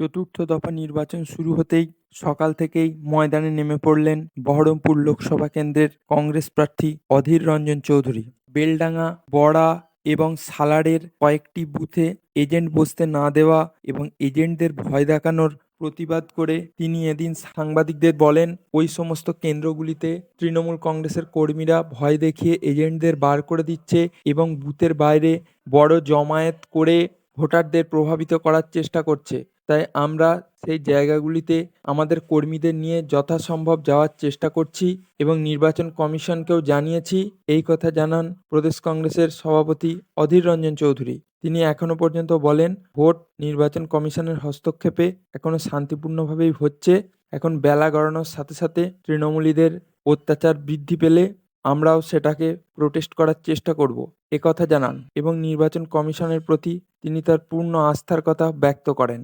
চতুর্থ দফা নির্বাচন শুরু হতেই সকাল থেকেই ময়দানে নেমে পড়লেন বহরমপুর লোকসভা কেন্দ্রের কংগ্রেস প্রার্থী অধীর রঞ্জন চৌধুরী। বেলডাঙ্গা, বড়া এবং সালারের কয়েকটি বুথে এজেন্ট বসতে না দেওয়া এবং এজেন্টদের ভয় দেখানোর প্রতিবাদ করে তিনি এদিন সাংবাদিকদের বলেন, ওই সমস্ত কেন্দ্রগুলিতে তৃণমূল কংগ্রেসের কর্মীরা ভয় দেখিয়ে এজেন্টদের বার করে দিচ্ছে এবং বুথের বাইরে বড় জমায়েত করে ভোটারদের প্রভাবিত করার চেষ্টা করছে। তাই আমরা সেই জায়গাগুলিতে আমাদের কর্মীদের নিয়ে যথাসম্ভব যাওয়ার চেষ্টা করছি এবং নির্বাচন কমিশনকেও জানিয়েছি। এই কথা জানান প্রদেশ কংগ্রেসের সভাপতি অধীর রঞ্জন চৌধুরী। তিনি এখনও পর্যন্ত বলেন, ভোট নির্বাচন কমিশনের হস্তক্ষেপে এখনও শান্তিপূর্ণভাবেই হচ্ছে। এখন বেলা গড়ানোর সাথে সাথে তৃণমূলীদের অত্যাচার বৃদ্ধি পেলে আমরাও সেটাকে প্রোটেস্ট করার চেষ্টা করব। একথা জানান এবং নির্বাচন কমিশনের প্রতি তিনি তার পূর্ণ আস্থার কথা ব্যক্ত করেন।